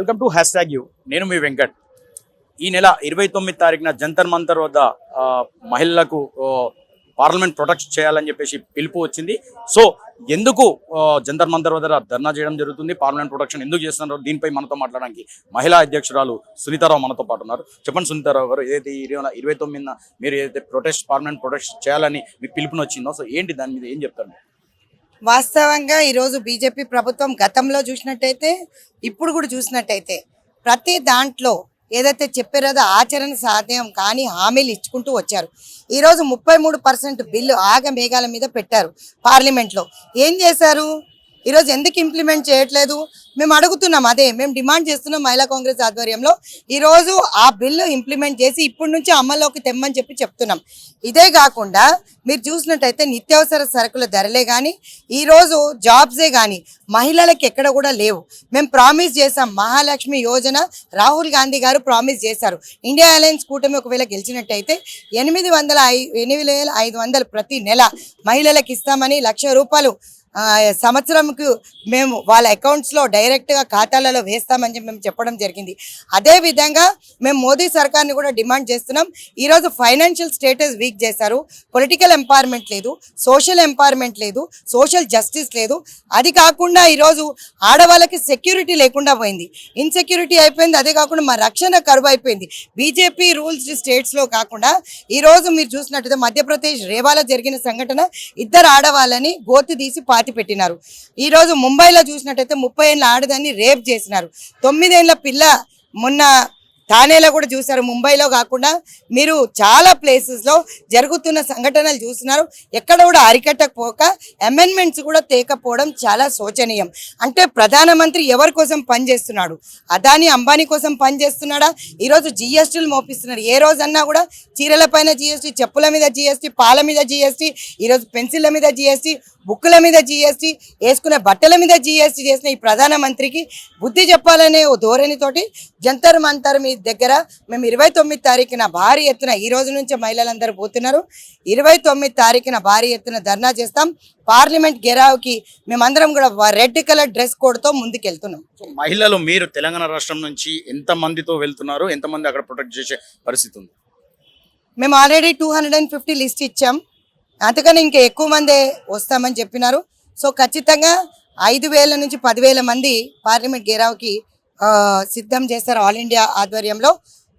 Welcome to hashtag U. నేను మీ వెంకట్. ఈ నెల ఇరవై తొమ్మిది తారీఖున జంతర్ మంతర్ వద్ద మహిళలకు పార్లమెంట్ ప్రొటెక్ట్ చేయాలని చెప్పేసి పిలుపు వచ్చింది. సో ఎందుకు జంతర్ మంతర్ వద్ద ధర్నా చేయడం జరుగుతుంది? పార్లమెంట్ ప్రొటెక్షన్ ఎందుకు చేస్తున్నారు? దీనిపై మనతో మాట్లాడడానికి మహిళా అధ్యక్షురాలు సునీతారావు మనతో పాటు ఉన్నారు. చెప్పండి సునీతారావు గారు ఏదైతే ఈ ఇరవై ఇరవై తొమ్మిదిన మీరు ఏదైతే ప్రొటెస్ట్ పార్లమెంట్ ప్రొటెక్ట్ చేయాలని మీ పిలుపుని వచ్చిందో సో ఏంటి దాని మీద ఏం చెప్తారు? వాస్తవంగా ఈరోజు బీజేపీ ప్రభుత్వం గతంలో చూసినట్టయితే ఇప్పుడు కూడా చూసినట్టయితే ప్రతి దాంట్లో ఏదైతే చెప్పారో ఆచరణ సాధ్యం కానీ హామీలు ఇచ్చుకుంటూ వచ్చారు. ఈరోజు ముప్పై మూడు పర్సెంట్ బిల్లు ఆగ మేఘాల మీద పెట్టారు పార్లమెంట్లో. ఏం చేశారు? ఈరోజు ఎందుకు ఇంప్లిమెంట్ చేయట్లేదు? మేము అడుగుతున్నాం అదే మేము డిమాండ్ చేస్తున్నాం మహిళా కాంగ్రెస్ ఆధ్వర్యంలో. ఈరోజు ఆ బిల్లు ఇంప్లిమెంట్ చేసి ఇప్పటి నుంచి అమల్లోకి తెమ్మని చెప్పి చెప్తున్నాం. ఇదే కాకుండా మీరు చూసినట్టయితే నిత్యావసర సరుకుల ధరలే కానీ ఈరోజు జాబ్సే కానీ మహిళలకు ఎక్కడ కూడా లేవు. మేము ప్రామిస్ చేసాం మహాలక్ష్మి యోజన రాహుల్ గాంధీ గారు ప్రామిస్ చేశారు. ఇండియా అలయన్స్ కూటమి ఒకవేళ గెలిచినట్టయితే ఎనిమిది వందల ఎనిమిది వేల ఐదు వందలు ప్రతి నెల మహిళలకు ఇస్తామని లక్ష రూపాయలు సంవత్సరంకు మేము వాళ్ళ అకౌంట్స్లో డైరెక్ట్గా ఖాతాలలో వేస్తామని చెప్పి మేము చెప్పడం జరిగింది. అదే విధంగా మేము మోదీ సర్కార్ని కూడా డిమాండ్ చేస్తున్నాం. ఈరోజు ఫైనాన్షియల్ స్టేటస్ వీక్ చేశారు. పొలిటికల్ ఎంపవర్మెంట్ లేదు సోషల్ ఎంపవర్మెంట్ లేదు సోషల్ జస్టిస్ లేదు. అది కాకుండా ఈరోజు ఆడవాళ్ళకి సెక్యూరిటీ లేకుండా పోయింది. ఇన్సెక్యూరిటీ అయిపోయింది అదే కాకుండా మా రక్షణ కరువు అయిపోయింది. బీజేపీ రూల్స్ స్టేట్స్లో కాకుండా ఈరోజు మీరు చూసినట్టుగా మధ్యప్రదేశ్ రేవాలో జరిగిన సంఘటన. ఇద్దరు ఆడవాళ్ళని గోతి తీసి పాతి పెట్టినారు ఈరోజు ముంబైలో చూసినట్టయితే ముప్పై ఏళ్ళ ఆడదాన్ని రేప్ చేసినారు. తొమ్మిదేళ్ళ పిల్ల మొన్న థానేలో కూడా చూశారు. ముంబైలో కాకుండా మీరు చాలా ప్లేసెస్లో జరుగుతున్న సంఘటనలు చూస్తున్నారు. ఎక్కడ కూడా అరికట్టకపోక అమెండ్మెంట్స్ కూడా తేకపోవడం చాలా శోచనీయం. అంటే ప్రధానమంత్రి ఎవరి కోసం పనిచేస్తున్నాడు అదాని అంబానీ కోసం పనిచేస్తున్నాడా ఈరోజు జిఎస్టీలు మోపిస్తున్నాడు ఏ రోజన్నా కూడా చీరల పైన జిఎస్టీ చెప్పుల మీద జిఎస్టీ పాల మీద జిఎస్టీ ఈరోజు పెన్సిళ్ళ మీద జిఎస్టీ బుక్కుల మీద జిఎస్టీ వేసుకునే బట్టల మీద జిఎస్టీ చేసిన ఈ ప్రధానమంత్రికి బుద్ధి చెప్పాలనే ఓ ధోరణితోటి జంతర్ మంతర్ మీ దగ్గర మేము ఇరవై తొమ్మిది తారీఖున భారీ ఎత్తున ఈ రోజు నుంచే మహిళలందరూ పోతున్నారు. ఇరవై తొమ్మిది తారీఖున భారీ ఎత్తున ధర్నా చేస్తాం. పార్లమెంట్ గెరావుకి మేమందరం కూడా రెడ్ కలర్ డ్రెస్ కోడ్తో ముందుకెళ్తున్నాం. మహిళలు మీరు తెలంగాణ రాష్ట్రం నుంచి ఎంత మందితో వెళ్తున్నారు? ఎంతమంది అక్కడ ప్రొటెక్ట్ చేసే పరిస్థితి ఉంది? మేము already two hundred and fifty list ఇచ్చాం. అంతకని ఇంకా ఎక్కువ మందే వస్తామని చెప్పినారు. సో ఖచ్చితంగా ఐదు వేల నుంచి పదివేల మంది పార్లమెంట్ గేరావుకి సిద్ధం చేస్తారు ఆల్ ఇండియా ఆధ్వర్యంలో.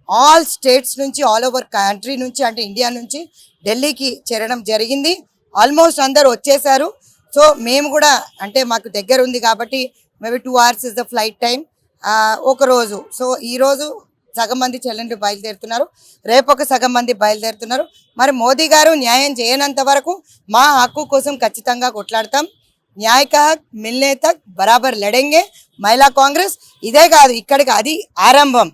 ఆల్ స్టేట్స్ నుంచి ఆల్ ఓవర్ కంట్రీ నుంచి అంటే ఇండియా నుంచి ఢిల్లీకి చేరడం జరిగింది. ఆల్మోస్ట్ అందరు వచ్చేసారు సో మేము కూడా అంటే మాకు దగ్గర ఉంది కాబట్టి maybe two hours is the flight time ఒకరోజు సో ఈరోజు సగం మంది చెల్లెండ్రు బయలుదేరుతున్నారు. రేపు ఒక సగం మంది బయలుదేరుతున్నారు. మరి మోదీ గారు న్యాయం చేయనంత వరకు మా హక్కు కోసం ఖచ్చితంగా కొట్లాడతాం. న్యాయ కా హక్ మిల్నే తక్ బరాబర్ లడెంగే మహిళా కాంగ్రెస్. ఇదే కాదు ఇక్కడికి అది ఆరంభం.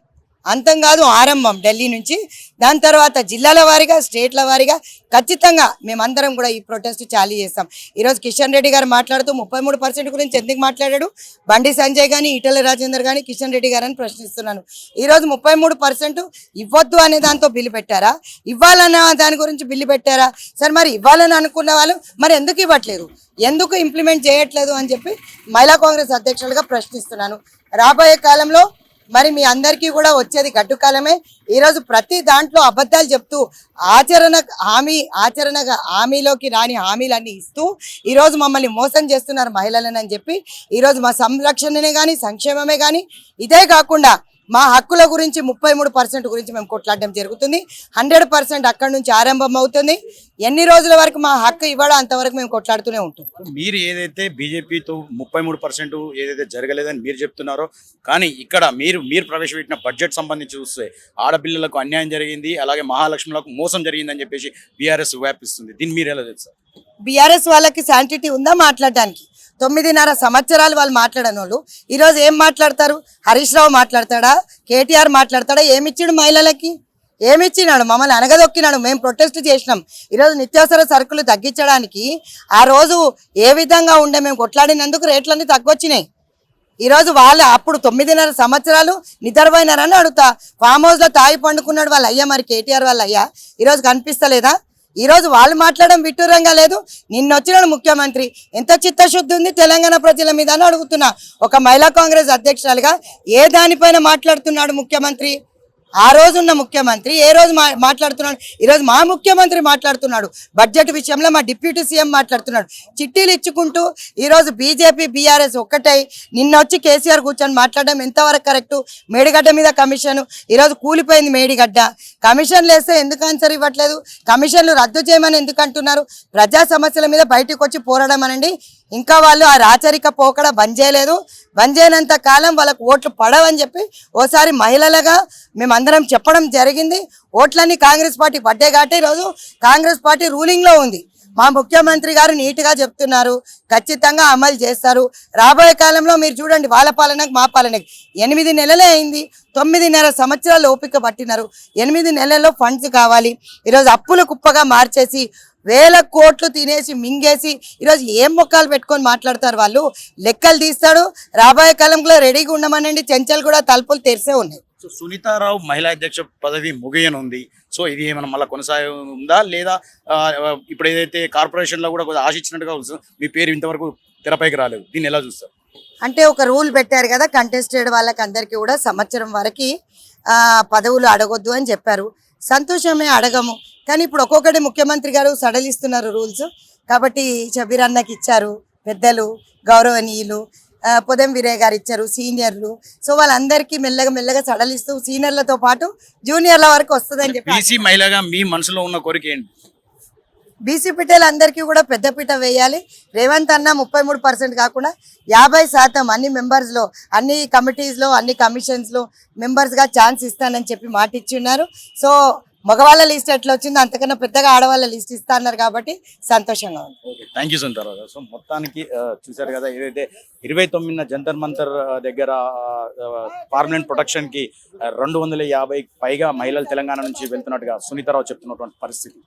అంతం కాదు ఆరంభం ఢిల్లీ నుంచి. దాని తర్వాత జిల్లాల వారీగా స్టేట్ల వారీగా ఖచ్చితంగా మేమందరం కూడా ఈ ప్రొటెస్ట్ చాలీ చేస్తాం. ఈరోజు కిషన్ రెడ్డి గారు మాట్లాడుతూ ముప్పై మూడు పర్సెంట్ గురించి ఎందుకు మాట్లాడాడు? బండి సంజయ్ కానీ ఈటల రాజేందర్ కానీ కిషన్ రెడ్డి గారని ప్రశ్నిస్తున్నాను. ఈరోజు ముప్పై మూడు పర్సెంట్ ఇవ్వద్దు అనే దాంతో బిల్లు పెట్టారా? ఇవ్వాలన్న దాని గురించి బిల్లు పెట్టారా? సరే మరి ఇవ్వాలని అనుకున్న వాళ్ళు మరి ఎందుకు ఇవ్వట్లేదు? ఎందుకు ఇంప్లిమెంట్ చేయట్లేదు అని చెప్పి మహిళా కాంగ్రెస్ అధ్యక్షులుగా ప్రశ్నిస్తున్నాను. రాబోయే కాలంలో మరి మీ అందరికీ కూడా వచ్చేది గడ్డుకాలమే. ఈరోజు ప్రతి దాంట్లో అబద్ధాలు చెప్తూ ఆచరణ హామీ ఆచరణ హామీలోకి రాని హామీలన్నీ ఇస్తూ ఈరోజు మమ్మల్ని మోసం చేస్తున్నారు మహిళలని అని చెప్పి ఈరోజు మా సంరక్షణనే కానీ సంక్షేమమే కానీ ఇదే కాకుండా మా హక్కుల గురించి ముప్పై మూడు పర్సెంట్ గురించి మేము కొట్లాడడం జరుగుతుంది. హండ్రెడ్ పర్సెంట్ అక్కడి నుంచి ఆరంభం అవుతుంది. ఎన్ని రోజుల వరకు మా హక్కు ఇవ్వడం అంతవరకు మేము కొట్లాడుతూనే ఉంటాం. మీరు ఏదైతే బీజేపీతో ముప్పై మూడు పర్సెంట్ ఏదైతే జరగలేదని మీరు చెప్తున్నారో కానీ ఇక్కడ మీరు మీరు ప్రవేశపెట్టిన బడ్జెట్ సంబంధించి చూస్తే ఆడపిల్లలకు అన్యాయం జరిగింది అలాగే మహాలక్ష్మిలకు మోసం జరిగిందని చెప్పేసి బీఆర్ఎస్ వ్యాపిస్తుంది. దీన్ని మీరు ఎలా తెలుసు? బీఆర్ఎస్ వాళ్ళకి శాంటిటీ ఉందా మాట్లాడడానికి? తొమ్మిదిన్నర సంవత్సరాలు వాళ్ళు మాట్లాడని వాళ్ళు ఈరోజు ఏం మాట్లాడతారు? హరీష్ రావు మాట్లాడతాడా? కేటీఆర్ మాట్లాడతాడా? ఏమిచ్చాడు మహిళలకి? ఏమిచ్చినాడు? మమ్మల్ని అనగదొక్కినాడు. మేము ప్రొటెస్ట్ చేసినాం. ఈరోజు నిత్యావసర సరుకులు తగ్గించడానికి ఆ రోజు ఏ విధంగా ఉండే మేము కొట్లాడినందుకు రేట్లన్నీ తగ్గొచ్చినాయి. ఈరోజు వాళ్ళు అప్పుడు తొమ్మిదిన్నర సంవత్సరాలు నిద్రపోయినారని అడుగుతా. ఫామ్ హౌస్లో తాగి పండుకున్నాడు వాళ్ళ అయ్యా మరి కేటీఆర్ వాళ్ళ అయ్యా. ఈరోజు కనిపిస్తలేదా? ఈరోజు వాళ్ళు మాట్లాడడం విట్టూరంగా లేదు. నిన్న వచ్చిన ముఖ్యమంత్రి ఎంత చిత్తశుద్ధి ఉంది తెలంగాణ ప్రజల మీద అని అడుగుతున్నా. ఒక మహిళా కాంగ్రెస్ అధ్యక్షురాలుగా ఏ దానిపైన మాట్లాడుతున్నాడు ముఖ్యమంత్రి? ఆ రోజున్న ముఖ్యమంత్రి ఏ రోజు మా మాట్లాడుతున్నాడు? ఈరోజు మా ముఖ్యమంత్రి మాట్లాడుతున్నాడు. బడ్జెట్ విషయంలో మా డిప్యూటీ సీఎం మాట్లాడుతున్నాడు. చిట్టీలు ఇచ్చుకుంటూ ఈరోజు బీజేపీ బీఆర్ఎస్ ఒక్కటై నిన్న వచ్చి కేసీఆర్ కూర్చొని మాట్లాడడం ఎంతవరకు కరెక్టు? మేడిగడ్డ మీద కమిషన్. ఈరోజు కూలిపోయింది మేడిగడ్డ. కమిషన్లు వేస్తే ఎందుకు ఆన్సర్ ఇవ్వట్లేదు? కమిషన్లు రద్దు చేయమని ఎందుకు అంటున్నారు? ప్రజా సమస్యల మీద బయటకు వచ్చి పోరాడడం అనండి. ఇంకా వాళ్ళు ఆ రాచరిక పోకడ బంద్ చేయలేదు. బంద్ చేయనంత కాలం వాళ్ళకు ఓట్లు పడవని చెప్పి ఓసారి మహిళలుగా మేము అందరం చెప్పడం జరిగింది. ఓట్లన్నీ కాంగ్రెస్ పార్టీ పడ్డే కాబట్టి ఈరోజు కాంగ్రెస్ పార్టీ రూలింగ్లో ఉంది. మా ముఖ్యమంత్రి గారు నీట్గా చెప్తున్నారు. ఖచ్చితంగా అమలు చేస్తారు. రాబోయే కాలంలో మీరు చూడండి వాళ్ళ పాలనకు మా పాలనకి ఎనిమిది నెలలే అయింది. తొమ్మిదిన్నర సంవత్సరాలు ఓపిక పట్టినారు. ఎనిమిది నెలల్లో ఫండ్స్ కావాలి. ఈరోజు అప్పుల కుప్పగా మార్చేసి వేల కోట్లు తినేసి మింగేసి ఈరోజు ఏం మొక్కలు పెట్టుకొని మాట్లాడతారు వాళ్ళు? లెక్కలు తీస్తాడు. రాబోయే కాలంలో రెడీగా ఉండమనండి. చెంచాలు కూడా తలుపులు తెరిసే ఉన్నాయి. సో సునీతారావు మహిళా అధ్యక్ష పదవి ముగియనుంది. సో ఇది ఏమైనా మళ్ళీ కొనసాగి ఉందా లేదా ఇప్పుడు ఏదైతే కార్పొరేషన్లో కూడా కొంచెం ఆశించినట్టుగా మీ పేరు ఇంతవరకు తెరపైకి రాలేదు. దీన్ని ఎలా చూస్తారు? అంటే ఒక రూల్ పెట్టారు కదా కంటెస్టెడ్ వాళ్ళకి అందరికీ కూడా సంవత్సరం వరకు పదవులు అడగొద్దు అని చెప్పారు. సంతోషమే అడగము. కానీ ఇప్పుడు ఒక్కొక్కటి ముఖ్యమంత్రి గారు సడలిస్తున్నారు రూల్స్. కాబట్టి షబీర్ అన్నకి ఇచ్చారు పెద్దలు గౌరవనీయులు. పొదం వీరయ్య గారు ఇచ్చారు సీనియర్లు. సో వాళ్ళందరికీ మెల్లగా మెల్లగా సడలిస్తూ సీనియర్లతో పాటు జూనియర్ల వరకు వస్తుందని చెప్పి బీసీ మహిళగా మీ మనసులో ఉన్న కోరిక ఏంటి? బీసీ పిట్టలందరికీ కూడా పెద్దపీట వేయాలి. రేవంత్ అన్న ముప్పై మూడు పర్సెంట్ కాకుండా యాభై శాతం అన్ని మెంబర్స్లో అన్ని కమిటీస్లో అన్ని కమిషన్స్లో మెంబర్స్గా ఛాన్స్ ఇస్తానని చెప్పి మాట ఇచ్చి సో మగవాళ్ళ లిస్ట్ ఎట్లా వచ్చిందో అంతకన్నా పెద్దగా ఆడవాళ్ళ లిస్ట్ ఇస్తా అన్నారు కాబట్టి సంతోషంగా ఉంది. థ్యాంక్ యూ సునీతారావు సో మొత్తానికి చూశారు కదా ఏదైతే ఇరవై తొమ్మిదిన జంతర్ మంతర్ దగ్గర పర్మనెంట్ ప్రొటెక్షన్కి రెండు వందల యాభై పైగా మహిళలు తెలంగాణ నుంచి వెళ్తున్నట్టుగా సునీతారావు చెప్తున్నటువంటి పరిస్థితి.